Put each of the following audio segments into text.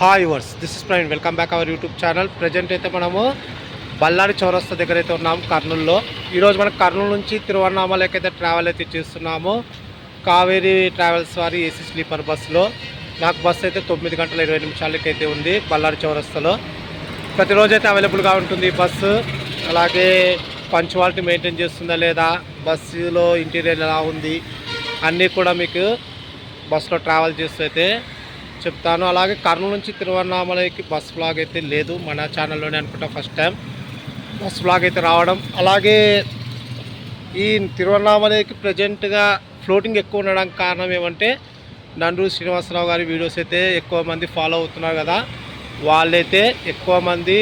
Hi verse this is Praveen welcome back our YouTube channel present అయితే మనము బళ్ళారి చౌరస్తా దగ్గర అయితే ఉన్నాము కర్నూలులో. ఈరోజు మనం కర్నూలు నుంచి తిరువన్నామలకి అయితే ట్రావెల్ అయితే చేస్తున్నాము. కావేరీ ట్రావెల్స్ వారి ఏసీ స్లీపర్ బస్సులో నాకు బస్సు అయితే తొమ్మిది గంటల ఇరవై నిమిషాలకి అయితే ఉంది బళ్ళారి చౌరస్తాలో. ప్రతిరోజు అయితే అవైలబుల్గా ఉంటుంది బస్సు అలాగే పంచువాలిటీ మెయింటైన్ చేస్తుందా లేదా బస్సులో ఇంటీరియర్ ఎలా ఉంది అన్నీ కూడా మీకు బస్సులో ట్రావెల్ చేస్తూ అయితే చెప్తాను. అలాగే కర్నూలు నుంచి తిరువన్నామలకి బస్ బ్లాగ్ అయితే లేదు. మన ఛానల్లోనే అనుకుంటా ఫస్ట్ టైం బస్ బ్లాగ్ అయితే రావడం. అలాగే ఈ తిరువన్నామలకి ప్రజెంట్గా ఫ్లోటింగ్ ఎక్కువ ఉండడానికి కారణం ఏమంటే నండూరు శ్రీనివాసరావు గారి వీడియోస్ అయితే ఎక్కువ మంది ఫాలో అవుతున్నారు కదా. వాళ్ళైతే ఎక్కువ మంది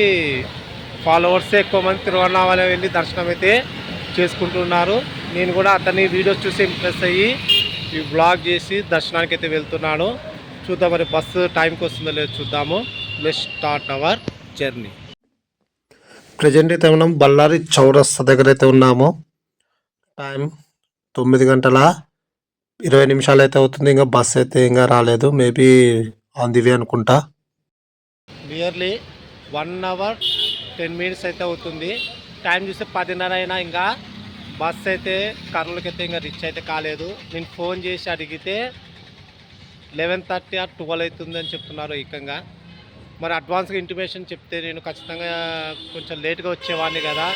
ఫాలోవర్సే ఎక్కువ మంది తిరువన్నామల వెళ్ళి దర్శనం అయితే చేసుకుంటున్నారు. నేను కూడా అతని వీడియోస్ చూసి ఇంప్రెస్ అయ్యి ఈ బ్లాగ్ చేసి దర్శనానికి అయితే వెళ్తున్నాను. చూద్దాం మరి బస్సు టైంకి వస్తుందో లేదో చూద్దాము. Let start our journey present అయితే మనం బళ్ళారి చౌరస్తా దగ్గర అయితే ఉన్నాము. టైం తొమ్మిది గంటల ఇరవై నిమిషాలు అయితే అవుతుంది ఇంకా బస్ అయితే ఇంకా రాలేదు మేబీ ఆన్ ది వే అనుకుంటా. Nearly one hour ten minutes అయితే అవుతుంది. టైం చూస్తే పదిన్నర అయినా ఇంకా బస్ అయితే కర్నూలుకి అయితే ఇంకా రీచ్ అయితే కాలేదు. నేను ఫోన్ చేసి అడిగితే లెవెన్ థర్టీ ఆర్ ట్వెల్వ్ అవుతుంది అని చెప్తున్నారు ఏకంగా. మరి అడ్వాన్స్గా ఇంటిమేషన్ చెప్తే నేను ఖచ్చితంగా కొంచెం లేట్గా వచ్చేవాడిని కదా.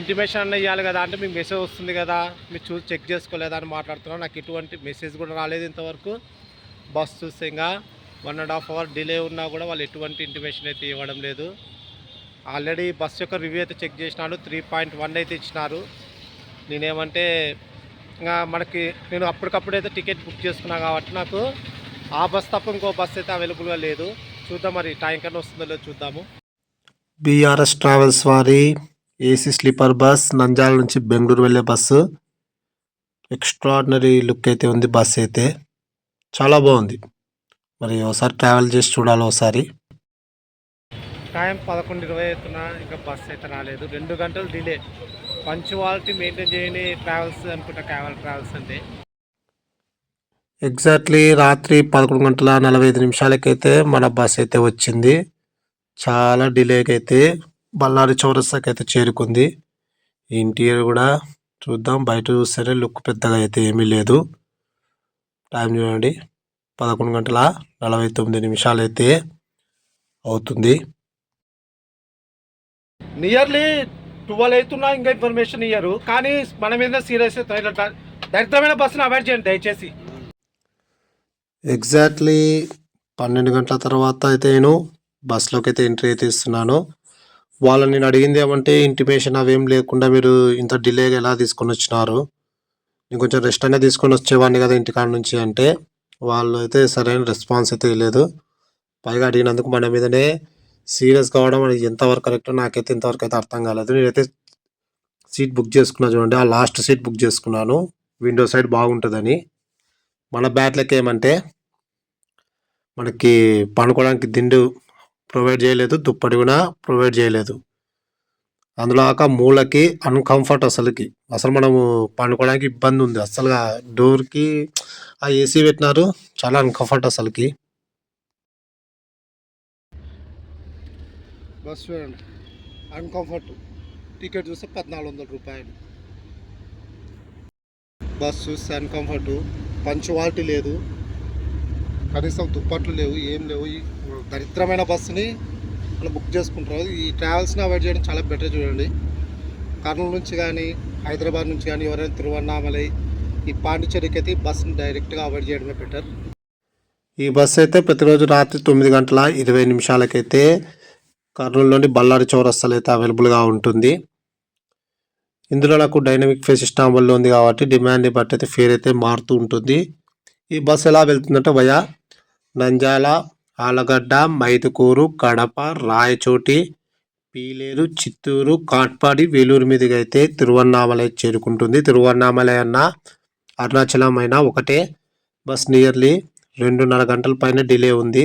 ఇంటిమేషన్ అన్న ఇవ్వాలి కదా అంటే మీకు మెసేజ్ వస్తుంది కదా. మీరు చూసి చెక్ చేసుకోలేదా అని మాట్లాడుతున్నాను. నాకు ఎటువంటి మెసేజ్ కూడా రాలేదు ఇంతవరకు. బస్ చూస్తే ఇంకా one and half hour delay ఉన్నా కూడా వాళ్ళు ఎటువంటి ఇంటిమేషన్ అయితే ఇవ్వడం లేదు. ఆల్రెడీ బస్ యొక్క రివ్యూ అయితే చెక్ చేసినాడు. త్రీ పాయింట్ వన్ అయితే ఇచ్చినారు. నేనేమంటే ఇంకా మనకి నేను అప్పటికప్పుడు అయితే టికెట్ బుక్ చేసుకున్నా కాబట్టి నాకు ఆ బస్ తప్ప ఇంకో బస్ అయితే అవైలబుల్గా లేదు. చూద్దాం మరి టైం కన్నా వస్తుందో లేదో చూద్దాము. బీఆర్ఎస్ ట్రావెల్స్ వారి ఏసీ స్లీపర్ బస్ నంద్యాల నుంచి బెంగళూరు వెళ్ళే బస్సు. ఎక్స్ట్రాడినరీ లుక్ అయితే ఉంది బస్ అయితే. చాలా బాగుంది. మరి ఒకసారి ట్రావెల్ చేసి చూడాలి ఒకసారి. టైం పదకొండు ఇరవై అవుతున్నా ఇంకా బస్ అయితే రాలేదు. రెండు గంటలు డిలే. పంచువాలిటీ మెయింటైన్ చేయని ట్రావెల్స్ అనుకుంటా ట్రావెల్ ట్రావెల్స్ అంటే. ఎగ్జాక్ట్లీ రాత్రి పదకొండు గంటల నలభై ఐదు నిమిషాలకైతే మన బస్ అయితే వచ్చింది. చాలా డిలేకి అయితే బళ్ళారి చౌరస్తాకి అయితే చేరుకుంది ఇంటీరియర్ కూడా చూద్దాం బయట చూస్తేనే లుక్ పెద్దగా అయితే ఏమీ లేదు. టైం చూడండి పదకొండు గంటల నలభై తొమ్మిది నిమిషాలు అయితే అవుతుంది. నియర్లీ ట్వెల్వ్ అవుతున్నా ఇంకా ఇన్ఫర్మేషన్ ఇయ్యరు. కానీ మన మీద సీరియస్ దరిద్రమైన బస్సును అవాయిడ్ చేయండి దయచేసి. ఎగ్జాక్ట్లీ పన్నెండు గంటల తర్వాత అయితే నేను బస్సులోకి అయితే ఎంట్రీ అయితే ఇస్తున్నాను. వాళ్ళని నేను అడిగింది ఏమంటే ఇంటిమేషన్ అవేం లేకుండా మీరు ఇంత డిలేగా ఎలా తీసుకొని వచ్చినారు? నేను కొంచెం రెస్ట్ అనేది తీసుకొని వచ్చేవాడిని కదా ఇంటికాడ నుంచి అంటే. వాళ్ళు అయితే సరైన రెస్పాన్స్ అయితే ఇవ్వలేదు పైగా అడిగినందుకు మన మీదనే సీరియస్ కావడం అది ఎంతవరకు కరెక్ట్ నాకైతే ఇంతవరకు అయితే అర్థం కాలేదు. నేనైతే సీట్ బుక్ చేసుకున్నా చూడండి. ఆ లాస్ట్ సీట్ బుక్ చేసుకున్నాను. విండో సైడ్ బాగుంటుందని. మన బ్యాట్లకి ఏమంటే మనకి పండుకోవడానికి దిండు ప్రొవైడ్ చేయలేదు. దుప్పటి కూడా ప్రొవైడ్ చేయలేదు. అందులో కాక మూలకి అన్కంఫర్ట్ అసలుకి. అసలు మనము పండుకోవడానికి ఇబ్బంది ఉంది. అసలుగా డోర్కి ఆ ఏసీ పెట్టినారు. చాలా అన్కంఫర్ట్ అసలుకి. బస్ చూడండి అన్కంఫర్ట్ టికెట్ చూస్తే పద్నాలుగు వందల రూపాయలు. బస్ చూస్తే అన్కంఫర్ట్ పంచువాలిటీ లేదు. కనీసం దుప్పట్లు లేవు ఏం లేవు. ఈ దరిద్రమైన బస్సుని అలా బుక్ చేసుకుంటారు ఈ ట్రావెల్స్ని అవాయిడ్ చేయడం చాలా బెటర్ చూడండి. కర్నూలు నుంచి కానీ హైదరాబాద్ నుంచి కానీ ఎవరైనా తిరువన్నామలై ఈ పాండిచ్చేరికి అయితే ఈ బస్సుని డైరెక్ట్గా అవాయిడ్ చేయడమే బెటర్ ఈ బస్సు అయితే ప్రతిరోజు రాత్రి తొమ్మిది గంటల ఇరవై నిమిషాలకైతే కర్నూలులోని బళ్ళారి చౌరస్తాలో అయితే అవైలబుల్గా ఉంటుంది. ఇందులో నాకు డైనమిక్ ఫేస్ సిస్టమ్ వల్ల ఉంది కాబట్టి డిమాండ్ని బట్టి అయితే ఫేర్ అయితే మారుతూ ఉంటుంది. ఈ బస్సు ఎలా వెళ్తుందంటే వయా నంజాల ఆలగడ్డ మైదుకూరు కడప రాయచోటి పీలేరు చిత్తూరు కాట్పాడి వేలూరు మీదుగా అయితే తిరువన్నామలై చేరుకుంటుంది. తిరువన్నామలై అన్న అరుణాచలం అయినా ఒకటే. బస్ నియర్లీ రెండున్నర గంటల పైన డిలే ఉంది.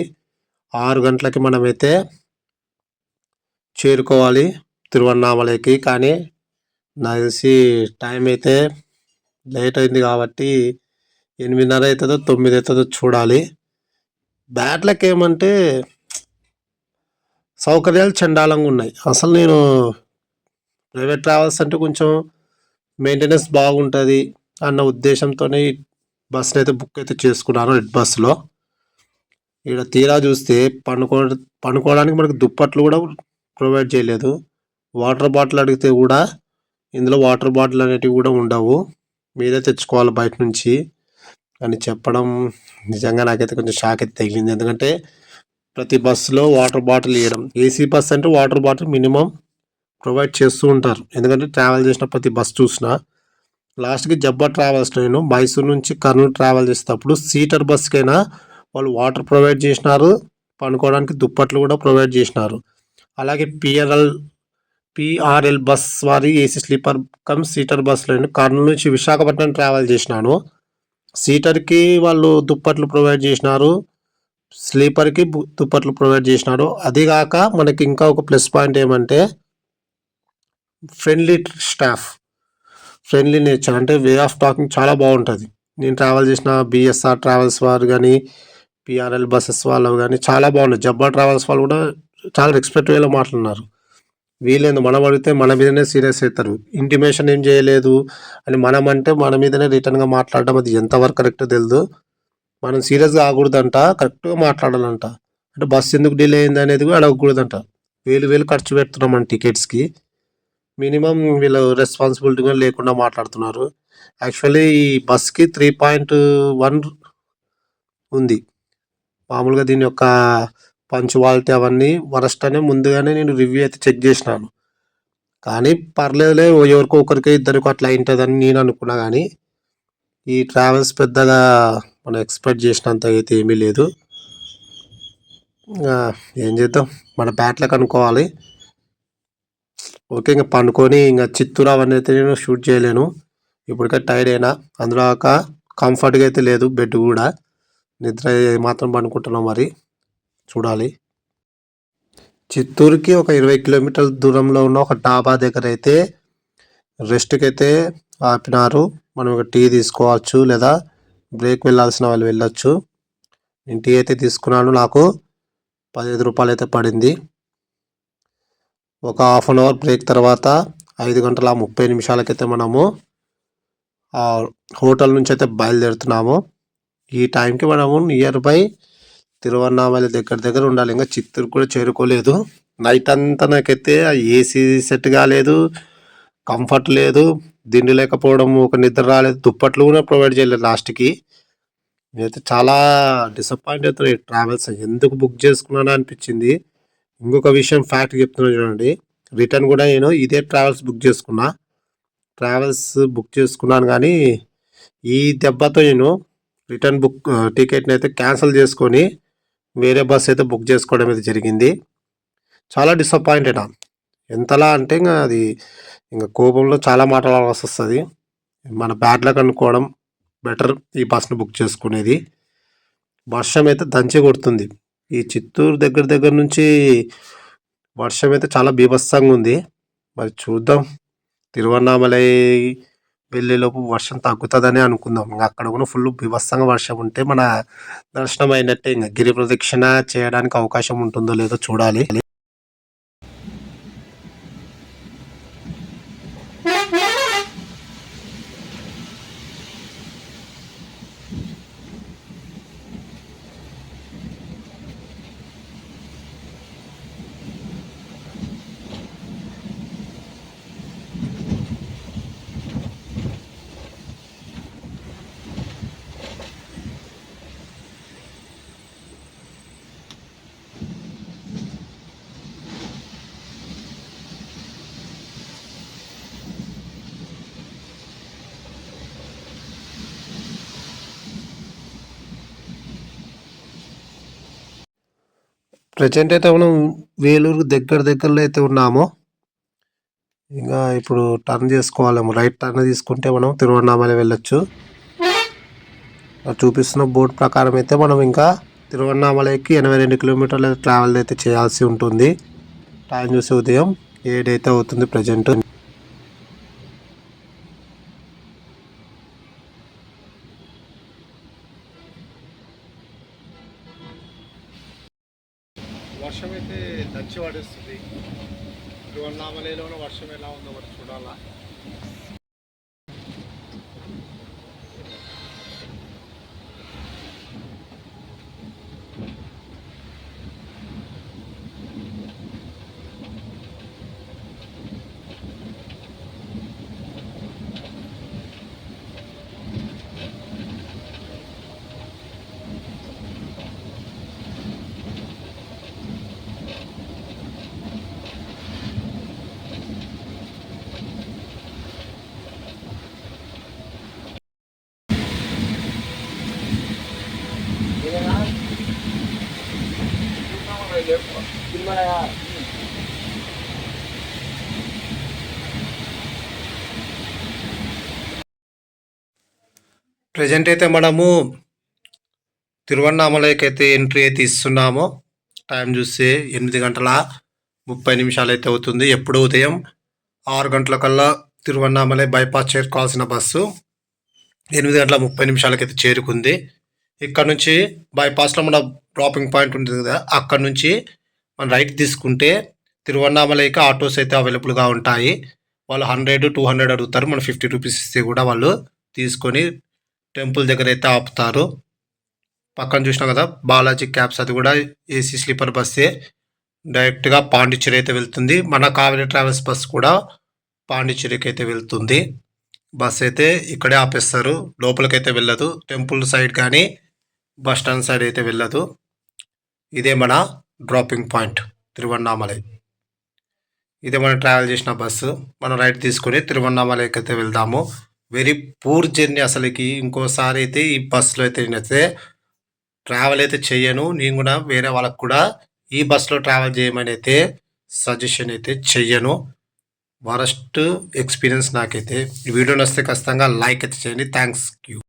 ఆరు గంటలకి మనమైతే చేరుకోవాలి తిరువన్నామలైకి. కానీ నాకు తెలిసి టైం అయితే లేట్ అయింది కాబట్టి ఎనిమిదిన్నర అవుతుందో తొమ్మిది అవుతుందో చూడాలి. బ్యాట్లకి ఏమంటే సౌకర్యాలు చండాలంగా ఉన్నాయి. అసలు నేను ప్రైవేట్ ట్రావెల్స్ అంటే కొంచెం మెయింటెనెన్స్ బాగుంటుంది అన్న ఉద్దేశంతోనే బస్సును అయితే బుక్ అయితే చేసుకున్నాను రెడ్ బస్సులో. ఇక్కడ తీరా చూస్తే పండుకో పండుకోవడానికి మనకు దుప్పట్లు కూడా ప్రొవైడ్ చేయలేదు. వాటర్ బాటిల్ అడిగితే కూడా ఇందులో వాటర్ బాటిల్ అనేటివి కూడా ఉండవు. మీరే తెచ్చుకోవాలి బయట నుంచి అని చెప్పడం నిజంగా నాకైతే కొంచెం షాక్ అయితే తగిలింది. ఎందుకంటే ప్రతి బస్సులో వాటర్ బాటిల్ ఇవ్వడం ఏసీ బస్ అంటే వాటర్ బాటిల్ మినిమం ప్రొవైడ్ చేస్తూ ఉంటారు. ఎందుకంటే ట్రావెల్ చేసిన ప్రతి బస్ చూసినా లాస్ట్కి జబ్బా ట్రావెల్స్ నేను మైసూర్ నుంచి కర్నూలు ట్రావెల్ చేసేటప్పుడు సీటర్ బస్కైనా వాళ్ళు వాటర్ ప్రొవైడ్ చేసినారు. పండుకోవడానికి దుప్పట్లు కూడా ప్రొవైడ్ చేసినారు. అలాగే పిఆర్ఎల్ పిఆర్ఎల్ బస్ వారి ఏసీ స్లీపర్ కమ్ సీటర్ బస్సులో కర్నూలు నుంచి విశాఖపట్నం ట్రావెల్ చేసినాను. సీటర్కి వాళ్ళు దుప్పట్లు ప్రొవైడ్ చేసినారు. స్లీపర్కి దుప్పట్లు ప్రొవైడ్ చేసినారు. అదిగాక మనకి ఇంకా ఒక ప్లస్ పాయింట్ ఏమంటే ఫ్రెండ్లీ స్టాఫ్ ఫ్రెండ్లీ నేచర్ అంటే వే ఆఫ్ టాకింగ్ చాలా బాగుంటుంది. నేను ట్రావెల్ చేసిన బిఎస్ఆర్ ట్రావెల్స్ వారు కానీ పిఆర్ఎల్ బస్సెస్ వాళ్ళు కానీ చాలా బాగున్నాయి జబ్బా ట్రావెల్స్ వాళ్ళు కూడా చాలా రెస్పెక్ట్ వేలో మాట్లాడినారు. వీలేదు మనం అడిగితే మన మీదనే సీరియస్ అవుతారు. ఇంటిమేషన్ ఏం చేయలేదు అని మనం అంటే మన మీదనే రిటర్న్గా మాట్లాడడం అది ఎంతవరకు కరెక్ట్ తెలియదు మనం సీరియస్గా ఆగకూడదంట కరెక్ట్గా మాట్లాడాలంట. అంటే బస్సు ఎందుకు డిలే అయింది అనేది కూడా అడగకూడదంట. వేలు వేలు ఖర్చు పెడుతున్నాం మన టికెట్స్కి మినిమం వీళ్ళు రెస్పాన్సిబిలిటీగా లేకుండా మాట్లాడుతున్నారు. యాక్చువల్లీ ఈ బస్కి త్రీ పాయింట్ వన్ ఉంది. మామూలుగా దీని యొక్క పంచువాలిటీ అవన్నీ వరస్ట్ అనే ముందుగానే నేను రివ్యూ అయితే చెక్ చేసినాను. కానీ పర్లేదులే ఓ ఎవరికో ఒకరికి ఇద్దరికి అట్లా అయింటుందని నేను అనుకున్నా కానీ ఈ ట్రావెల్స్ పెద్దగా మనం ఎక్స్పెక్ట్ చేసినంత అయితే ఏమీ లేదు. ఏం చేద్దాం మన బ్యాట్లకు అనుకోవాలి ఓకే ఇంకా పండుకొని ఇంకా చిత్తూరు అవన్నీ అయితే నేను షూట్ చేయలేను. ఇప్పటికే టైర్డ్ అయినా అందులో ఒక కంఫర్ట్గా అయితే లేదు బెడ్ కూడా. నిద్ర మాత్రం పండుకుంటున్నాం మరి. చూడాలి. చిత్తూరుకి ఒక ఇరవై కిలోమీటర్ల దూరంలో ఉన్న ఒక డాబా దగ్గర అయితే రెస్ట్కి అయితే ఆపినారు. మనం ఒక టీ తీసుకోవచ్చు లేదా బ్రేక్ వెళ్ళాల్సిన వాళ్ళు వెళ్ళొచ్చు. నేను టీ అయితే తీసుకున్నాను. నాకు పదిహేను రూపాయలు అయితే పడింది. ఒక హాఫ్ అన్ అవర్ బ్రేక్ తర్వాత ఐదు గంటల ముప్పై నిమిషాలకైతే మనము హోటల్ నుంచి అయితే బయలుదేరుతున్నాము. ఈ టైంకి మనము నియర్ బై తిరువన్నామల దగ్గర దగ్గర ఉండాలి. ఇంకా చిత్తూరు కూడా చేరుకోలేదు. నైట్ అంతా నాకైతే ఏసీ సెట్ కాలేదు. కంఫర్ట్ లేదు. దిండు లేకపోవడం ఒక నిద్ర రాలేదు. దుప్పట్లు కూడా ప్రొవైడ్ చేయలేదు లాస్ట్కి నేనైతే చాలా డిసప్పాయింట్ అవుతున్నాయి ట్రావెల్స్ ఎందుకు బుక్ చేసుకున్నాను అనిపించింది. ఇంకొక విషయం ఫ్యాక్ట్ చెప్తున్నాను చూడండి. రిటర్న్ కూడా నేను ఇదే ట్రావెల్స్ బుక్ చేసుకున్నా. ట్రావెల్స్ బుక్ చేసుకున్నాను కానీ ఈ దెబ్బతో నేను రిటర్న్ బుక్ టికెట్ని అయితే క్యాన్సిల్ చేసుకొని వేరే బస్ అయితే బుక్ చేసుకోవడం అయితే జరిగింది. చాలా డిసప్పాయింటెడ్ ఎంతలా అంటే ఇంకా అది ఇంకా కోపంలో చాలా మాట్లాడాల్సి వస్తుంది. మన బ్యాడ్ లక్ అనుకోవడం బెటర్ ఈ బస్ను బుక్ చేసుకునేది. వర్షం అయితే దంచి కొడుతుంది. ఈ చిత్తూరు దగ్గర దగ్గర నుంచి వర్షం అయితే చాలా బీభత్సంగా ఉంది. మరి చూద్దాం. తిరువన్నామలై వెళ్ళేలోపు వర్షం తగ్గుతుందని అనుకుందాం. ఇంకా అక్కడ కూడా ఫుల్ బీభత్సంగా వర్షం ఉంటే మన దర్శనం అయినట్టే ఇంకా గిరి ప్రదక్షిణ చేయడానికి అవకాశం ఉంటుందో లేదో చూడాలి. ప్రజెంట్ అయితే మనం వేలూరు దగ్గర దగ్గరలో అయితే ఉన్నాము. ఇంకా ఇప్పుడు టర్న్ చేసుకోవాలేమో రైట్ టర్న్ తీసుకుంటే మనం తిరువన్నామలై వెళ్ళొచ్చు. చూపిస్తున్న బోర్డు ప్రకారం అయితే మనం ఇంకా తిరువన్నామలైకి ఎనభై రెండు కిలోమీటర్ల ట్రావెల్ అయితే చేయాల్సి ఉంటుంది. టైం చూసి ఉదయం ఏడైతే అవుతుంది ప్రజెంట్. వర్షం అయితే దచ్చి పడేస్తుంది తిరువన్నామలేలోనూ వర్షం ఎలా ఉందో మరి చూడాలా. ప్రజెంట్ అయితే మనము తిరువన్నామలకి అయితే ఎంట్రీ అయితే ఇస్తున్నాము. టైం చూస్తే ఎనిమిది గంటల ముప్పై నిమిషాలు అయితే అవుతుంది. ఎప్పుడు ఉదయం ఆరు గంటల కల్లా తిరువన్నామలై బైపాస్ చేరుకోవాల్సిన బస్సు ఎనిమిది గంటల ముప్పై నిమిషాలకైతే చేరుకుంది. ఇక్కడ నుంచి బైపాస్లో మన డ్రాపింగ్ పాయింట్ ఉంటుంది కదా అక్కడ నుంచి మనం రైట్ తీసుకుంటే తిరువన్నామలైకి ఆటోస్ అయితే అవైలబుల్గా ఉంటాయి. వాళ్ళు హండ్రెడ్ టూ హండ్రెడ్ అడుగుతారు. మనం ఫిఫ్టీ రూపీస్ ఇస్తే కూడా వాళ్ళు తీసుకొని టెంపుల్ దగ్గర అయితే ఆపుతారు. పక్కన చూసినాం కదా బాలాజీ క్యాబ్స్ అది కూడా ఏసీ స్లీపర్ బస్సే డైరెక్ట్గా పాండిచ్చేరి అయితే వెళ్తుంది. మన కావేరీ ట్రావెల్స్ బస్ కూడా పాండిచ్చేరికి అయితే వెళ్తుంది. బస్ అయితే ఇక్కడే ఆపేస్తారు. లోపలికైతే వెళ్ళదు. టెంపుల్ సైడ్ కానీ బస్ స్టాండ్ సైడ్ అయితే వెళ్ళదు. ఇదే మన డ్రాపింగ్ పాయింట్ తిరువన్నామలై. ఇదే మనం ట్రావెల్ చేసిన బస్సు మనం రైట్ తీసుకొని తిరువన్నామలైకి అయితే వెళ్దాము. వెరీ పూర్ జర్నీ అసలుకి. ఇంకోసారి అయితే ఈ బస్సులో అయితే నేనైతే ట్రావెల్ అయితే చెయ్యను నేను కూడా వేరే వాళ్ళకు కూడా ఈ బస్సులో ట్రావెల్ చేయమని అయితే సజెషన్ అయితే చెయ్యను. వరస్ట్ ఎక్స్పీరియన్స్ నాకైతే. ఈ వీడియో నచ్చితే ఖచ్చితంగా లైక్ అయితే చేయండి. Thanks you